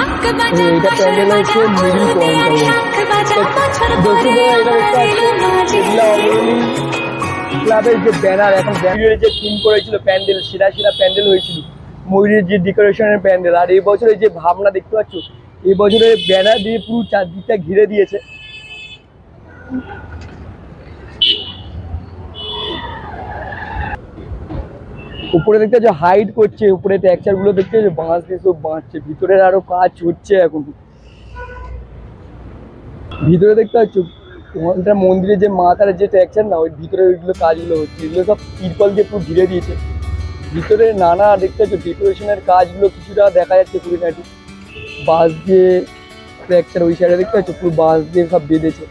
এটা প্যান্ডেল হচ্ছে মিডিল ক্লাবের যে ব্যানার এখন ব্যানারের যে থিম করেছিল প্যান্ডেল সেরা সেরা প্যান্ডেল হয়েছিল। ময়ূরের যে ডেকোরেশনের প্যান্ডেল আর এই বছরের যে ভাবনা দেখতে পাচ্ছ এই বছরের ব্যানার দিয়ে পুরো চারদিকটা ঘিরে দিয়েছে। উপরে দেখতে পাচ্ছ হাইট করছে, উপরে গুলো দেখতে পাচ্ছ, বাঁশ দিয়ে সব বাঁচছে, ভিতরের আরও কাজ হচ্ছে এখন। ভিতরে দেখতে পাচ্ছ ওখানটা মন্দিরের যে মাথার যে টেক্সচার না, ওই ভিতরে ওইগুলো কাজগুলো হচ্ছে, এগুলো সব তিরপল দিয়ে পুরো ঘিরে দিয়েছে। ভিতরে নানা দেখতে পাচ্ছ ডেকোরেশনের কাজগুলো কিছুটা দেখা যাচ্ছে খুঁটিনাটি বাঁশ দিয়ে টেক্সচার ওই সাইডে দেখতে পাচ্ছ, পুরো বাঁশ দিয়ে সব বেঁধেছে।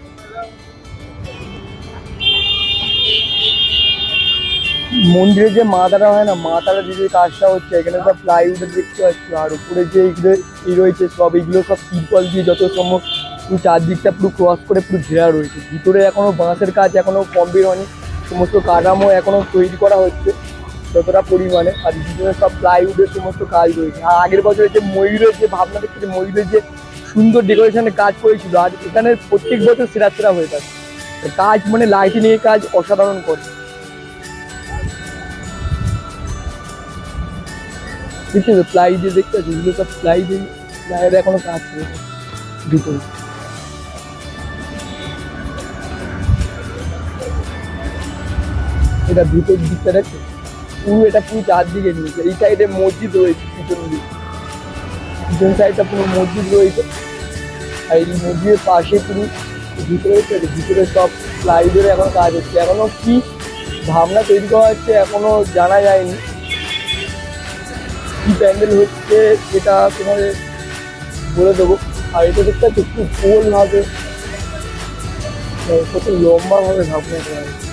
মন্দিরের যে মাথাটা হয় না মাথাটা যে যে কাজটা হচ্ছে, এখানে সব প্লাইউডের দেখতে পাচ্ছি, আর উপরে যে এইগুলো ই রয়েছে, সব এইগুলো সব তিরপল দিয়ে যত সম্ভব পুরো চারদিকটা পুরো ক্রস করে পুরো ঘেরা রয়েছে। ভিতরে এখনও বাঁশের কাজ এখনও কমপ্লিট হয়নি, সমস্ত কাঠামো এখনও তৈরি করা হচ্ছে যতটা পরিমাণে, আর ভিতরে সব প্লাইউডের সমস্ত কাজ রয়েছে। আর আগের বছরে যে ময়ূরের যে ভাবনা দেখতে যে ময়ূরের যে সুন্দর ডেকোরেশনের কাজ করেছিল আর এখানে প্রত্যেক বছর সেরা সেরা হয়ে থাকে। কাজ মানে লাইটিং এর কাজ অসাধারণ করে। তো প্লাই দিয়ে দেখতে পাচ্ছি, এগুলো সব প্লাই দিয়ে প্লাইয়ের এখনও কাজ চলছে ভিতরে। এটা ভিতর দিকটা দেখছ পুরো এটা পুরো চারদিকে নিয়েছে এই সাইডে মসজিদ রয়েছে পিছন দিকে। পিছন সাইডটা পুরো মসজিদ রয়েছে। আর এই মসজিদের পাশে পুরো ভিতরে ভিতরে সব প্লাইদের এখন কাজ হচ্ছে। এখনও কি ভাবনা তৈরি করা হচ্ছে এখনও জানা যায়নি। কি প্যান্ডেল হচ্ছে সেটা তোমাদের বলে দেবো। আর এটা দেখতে একটু গোল ভাবে কত লম্বাভাবে ভাবনা করা হয়েছে।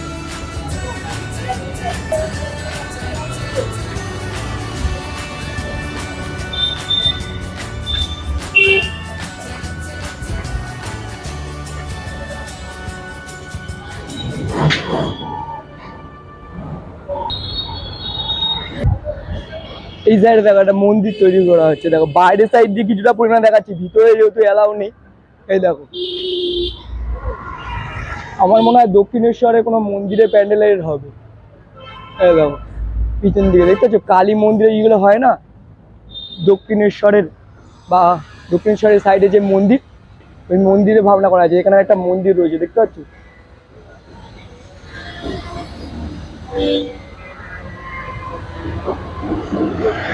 এই সাইডে দেখো, একটা মন্দির তৈরি করা হচ্ছে। দেখো বাইরের সাইড দিয়ে কিছুটা পরিমাণ দেখাচ্ছি, ভিতরে যেহেতু এলাও নেই। এই দেখো। আমার মনে হয় দক্ষিণেশ্বরে কোনো মন্দিরের প্যান্ডেলের হবে। এই দেখো, পিছন দিকে দেখতে পাচ্ছ? কালী মন্দিরে যেগুলো হয় না, দক্ষিণেশ্বরের বা দক্ষিণেশ্বরের সাইডে যে মন্দির, ওই মন্দিরে ভাবনা করা আছে। এখানে একটা মন্দির রয়েছে, দেখতে পাচ্ছ?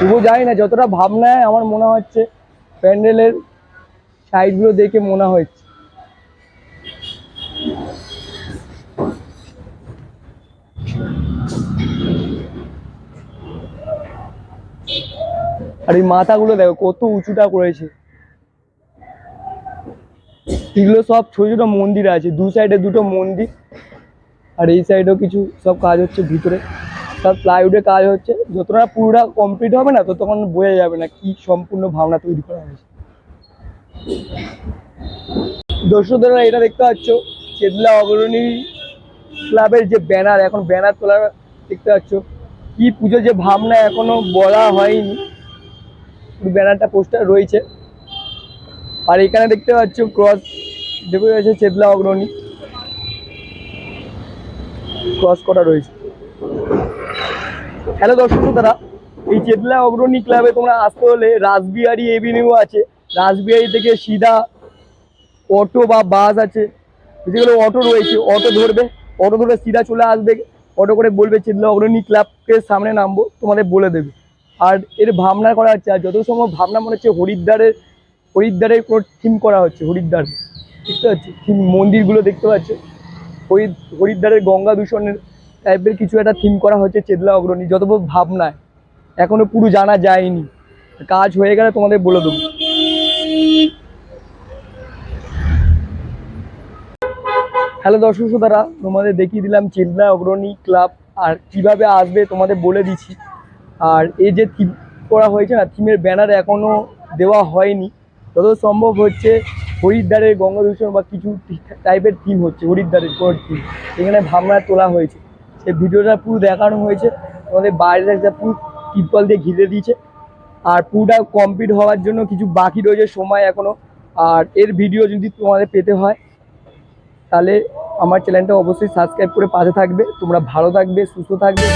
তবু জানি না, যতটা ভাবনায় আমার মনে হচ্ছে, প্যান্ডেলের সাইডগুলো দেখে মনে হচ্ছে। আর এই মাথাগুলো দেখো, কত উঁচুটা করেছে। এগুলো সব ছোট ছোট মন্দির আছে, দু সাইডে দুটো মন্দির, আর এই সাইডেও কিছু সব কাজ হচ্ছে ভিতরে। সব প্লাইউডে কাজ হচ্ছে, যতটা পুরোটা কমপ্লিট হবে না, ততক্ষণ বোঝা যাবে না কি সম্পূর্ণ ভাবনা তৈরি করা হয়েছে। দর্শকরা এটা দেখতে পাচ্ছ, চেতলা অগ্রণী ক্লাবের যে ব্যানার এখন ব্যানার তোলা দেখতে পাচ্ছ। কি পুজো যে ভাবনা এখনও বলা হয়নি ব্যানারটা পোস্টার রয়েছে। আর এখানে দেখতে পাচ্ছ ক্রস দেখে রয়েছে চেতলা অগ্রণী। ক্রস করা রয়েছে। হ্যালো দর্শক দাদা এই চেতলা অগ্রণী ক্লাবে তোমরা আসতে হলে রাসবিহারি এভিনিউ আছে। রাসবিহারি থেকে সিধা অটো বা বাস আছে। যেগুলো অটো রয়েছে, অটো ধরবে, অটো ধরে সিধা চলে আসবে, অটো করে বলবে চেতলা অগ্রণী ক্লাবকে সামনে নামবো, তোমাদের বলে দেবে। আর এর ভাবনা করা হচ্ছে, আর যত সময় ভাবনা মনে হচ্ছে হরিদ্বারের হরিদ্বারের কোনো থিম করা হচ্ছে, হরিদ্বার। দেখতে পাচ্ছি থিম মন্দিরগুলো দেখতে পাচ্ছ। হরি, হরিদ্বারের গঙ্গা দূষণের টাইপের কিছু একটা থিম করা হচ্ছে চেতলা অগ্রণী, যত ভাবনায়। এখনও পুরো জানা যায়নি। কাজ হয়ে গেলে তোমাদের বলে দেবো। হ্যালো দর্শক শ্রোতারা, তোমাদের দেখিয়ে দিলাম চেতনা অগ্রণী ক্লাব আর কীভাবে আসবে তোমাদের বলে দিচ্ছি। আর এই যে থিম করা হয়েছে না থিমের ব্যানার এখনও দেওয়া হয়নি। যত সম্ভব হচ্ছে হরিদ্বারের গঙ্গা দূষণ বা কিছু টাইপের থিম হচ্ছে, হরিদ্বারের কোনো থিম এখানে ভাবনা তোলা হয়েছে। সেই ভিডিওটা পুরো দেখানো হয়েছে। আমাদের বাইরে একটা পুরো তিরপল দিয়ে ঘিরে দিয়েছে। আর পুরোটা কমপ্লিট হওয়ার জন্য কিছু বাকি রয়েছে সময় এখনও আর এর ভিডিও যদি তোমাদের পেতে হয়, তাহলে আমার চ্যানেলটা অবশ্যই সাবস্ক্রাইব করে পাশে থাকবে। তোমরা ভালো থাকবে, সুস্থ থাকবে।